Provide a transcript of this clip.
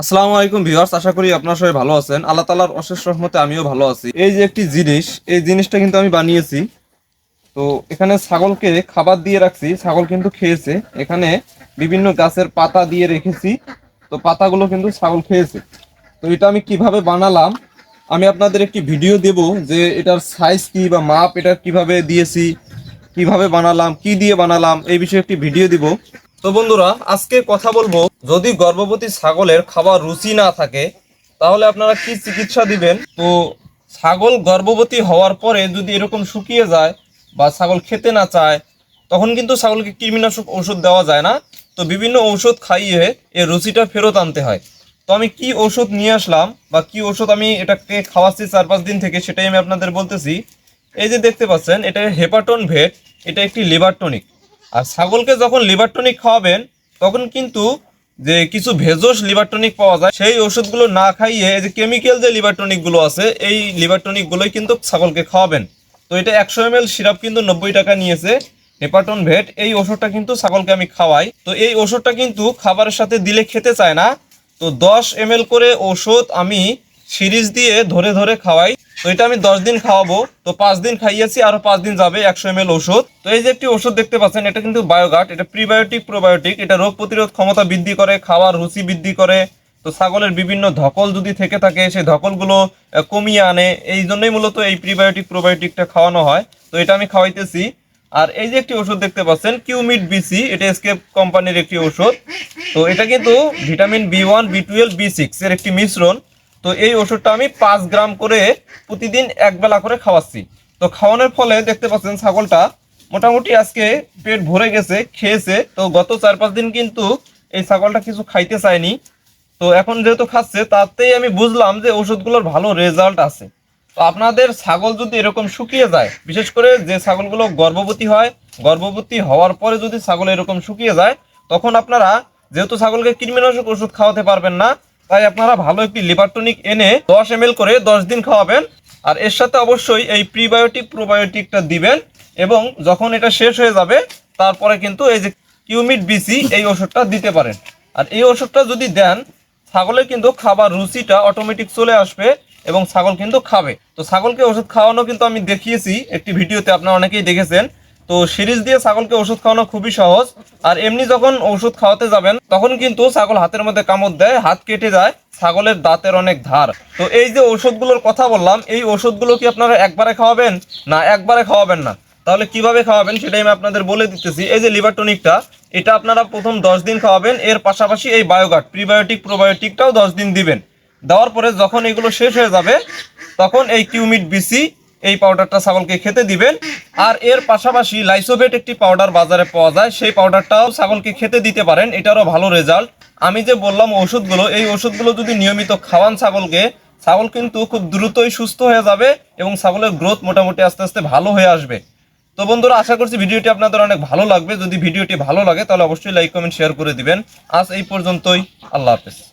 আসসালামু আলাইকুম ভিউয়ার্স, আশা করি আপনারা সবাই ভালো আছেন। আল্লাহ তালার অশেষ রহমতে আমিও ভালো আছি। এই যে একটি জিনিস, এই জিনিসটা কিন্তু আমি বানিয়েছি। তো এখানে ছাগলকে খাবার দিয়ে রাখছি, ছাগল কিন্তু খেয়েছে। এখানে বিভিন্ন গাছের পাতা দিয়ে রেখেছি, তো পাতাগুলো কিন্তু ছাগল খেয়েছে। তো এটা আমি কীভাবে বানালাম, আমি আপনাদের একটি ভিডিও দেব যে এটার সাইজ কি বা মাপ এটা কীভাবে দিয়েছি কীভাবে বানালাম, কি দিয়ে বানালাম, এই বিষয়ে একটি ভিডিও দিব। তো বন্ধুরা, আজকে কথা বলব, যদি গর্ভবতী ছাগলের খাবার রুচি না থাকে, তাহলে আপনারা কি চিকিৎসা দিবেন? তো ছাগল গর্ভবতী হওয়ার পরে যদি এরকম শুকিয়ে যায় বা ছাগল খেতে না চায়, তখন কিন্তু ছাগলকে কৃমিনাশক ওষুধ দেওয়া যায় না। তো বিভিন্ন ঔষধ খাইয়ে এর রুচিটা ফেরত আনতে হয়। তো আমি কি ওষুধ নিয়ে আসলাম বা কি ওষুধ আমি এটাকে খাওয়াচ্ছি চার পাঁচ দিন থেকে, সেটাই আমি আপনাদের বলতেছি। এই যে দেখতে পাচ্ছেন, এটা হেপাটন ভেট। এটা একটি লিভার টনিক আর ছাগলকে যখন লিভার টনিক খাওয়াবেন, তখন কিন্তু যে কিছু ভেজস লিভার টনিক পাওয়া যায়, সেই ওষুধগুলো না খাইয়ে যে কেমিক্যাল যে লিভার টনিকগুলো আছে, এই লিভার টনিকগুলোই কিন্তু ছাগলকে খাওয়াবেন। তো এটা একশো এম এল সিরাপ কিন্তু নব্বই টাকা নিয়েছে হেপাটন ভেট এই ওষুধটা কিন্তু ছাগলকে আমি খাওয়াই। তো এই ওষুধটা কিন্তু খাবারের সাথে দিলে খেতে চায় না। তো দশ এম করে ওষুধ আমি সিরিজ দিয়ে ধরে ধরে খাওয়াই। তো এটা আমি দশ দিন খাওয়াবো। তো পাঁচ দিন খাইয়েছি, আরও পাঁচ দিন যাবে একশো এম ওষুধ। তো এই যে একটি ওষুধ দেখতে পাচ্ছেন, এটা কিন্তু বায়োগাট এটা প্রিবায়োটিক, প্রোবায়োটিক। এটা রোগ প্রতিরোধ ক্ষমতা বৃদ্ধি করে, খাওয়ার রুচি বৃদ্ধি করে। তো ছাগলের বিভিন্ন ধকল যদি থেকে থাকে, সেই ধকলগুলো কমিয়ে আনে। এই জন্যই মূলত এই প্রিবায়োটিক, প্রোবায়োটিকটা খাওয়ানো হয়। তো এটা আমি খাওয়াইতেছি। আর এই যে একটি ওষুধ দেখতে পাচ্ছেন কিউমিট বিসি, এটা এসকেপ কোম্পানির একটি ওষুধ। তো এটা কিন্তু vitamin B one, B twelve, B six এর একটি মিশ্রণ। তো এই ওষুধটা আমি পাঁচ গ্রাম করে প্রতিদিন এক বেলা করে খাওয়াচ্ছি। তো খাওয়ানোর ফলে দেখতে পাচ্ছেন ছাগলটা মোটামুটি আজকে পেট ভরে গেছে, খেয়েছে। তো গত চার পাঁচ দিন কিন্তু এই ছাগলটা কিছু খাইতে চায়নি। তো এখন যেহেতু খাচ্ছে, তাতেই আমি বুঝলাম যে ওষুধগুলোর ভালো রেজাল্ট আছে। তো আপনাদের ছাগল যদি এরকম শুকিয়ে যায়, বিশেষ করে যে ছাগলগুলো গর্ভবতী হয়, গর্ভবতী হওয়ার পরে যদি ছাগল এরকম শুকিয়ে যায়, তখন আপনারা যেহেতু ছাগলকে কৃমিনাশক ওষুধ খাওয়াতে পারবেন না তাই আপনারা ভালো একটি লিভারটনিক এনে দশ এম করে দশ দিন খাওয়াবেন। আর এর সাথে অবশ্যই এই প্রিবায়োটিক প্রোবায়োটিকটা দিবেন এবং যখন এটা শেষ হয়ে যাবে, তারপরে কিন্তু এই যে কিউমিট বিসি এই ওষুধটা দিতে পারেন। আর এই ওষুধটা যদি দেন, ছাগলের কিন্তু খাবার রুচিটা অটোমেটিক চলে আসবে এবং ছাগল কিন্তু খাবে। তো ছাগলকে ওষুধ খাওয়ানো কিন্তু আমি দেখিয়েছি, একটি ভিডিওতে আপনারা অনেকেই দেখেছেন। তো সিরিজ দিয়ে ছাগলকে ওষুধ খাওয়ানো খুবই সহজ। আর এমনি যখন ওষুধ খাওয়াতে যাবেন, তখন কিন্তু ছাগল হাতের মধ্যে কামড় দেয়, হাত কেটে যায়, ছাগলের দাঁতের অনেক ধার। তো এই যে ওষুধগুলোর কথা বললাম, এই ওষুধগুলো কি আপনারা একবারে খাওয়াবেন? না, একবারে খাওয়াবেন না। তাহলে কীভাবে খাওয়াবেন সেটাই আমি আপনাদের বলে দিতেছি। এই যে লিভার টনিকটা, এটা আপনারা প্রথম দশ দিন খাওয়াবেন। এর পাশাপাশি এই বায়োগাট প্রিবায়োটিক, প্রোবায়োটিকটাও দশ দিন দিবেন। দেওয়ার পরে যখন এগুলো শেষ হয়ে যাবে, তখন এই কিউমিট বিসি এই পাউডারটা ছাগলকে খেতে দিবেন। আর এর পাশাপাশি লাইসোভেট একটি পাউডার বাজারে পাওয়া যায়। সেই পাউডারটাও ছাগলকে খেতে দিতে পারেন। এটারও ভালো রেজাল্ট আমি যে বললাম ওষুধগুলো, এই ওষুধগুলো যদি নিয়মিত খাওয়ান ছাগলকে, ছাগল কিন্তু খুব দ্রুতই সুস্থ হয়ে যাবে এবং ছাগলের গ্রোথ মোটামুটি আস্তে আস্তে ভালো হয়ে আসবে। তো বন্ধুরা, আশা করছি ভিডিওটি আপনাদের অনেক ভালো লাগবে। যদি ভিডিওটি ভালো লাগে, তাহলে অবশ্যই লাইক কমেন্ট শেয়ার করে দিবেন। আজ এই পর্যন্তই। আল্লাহ হাফেজ।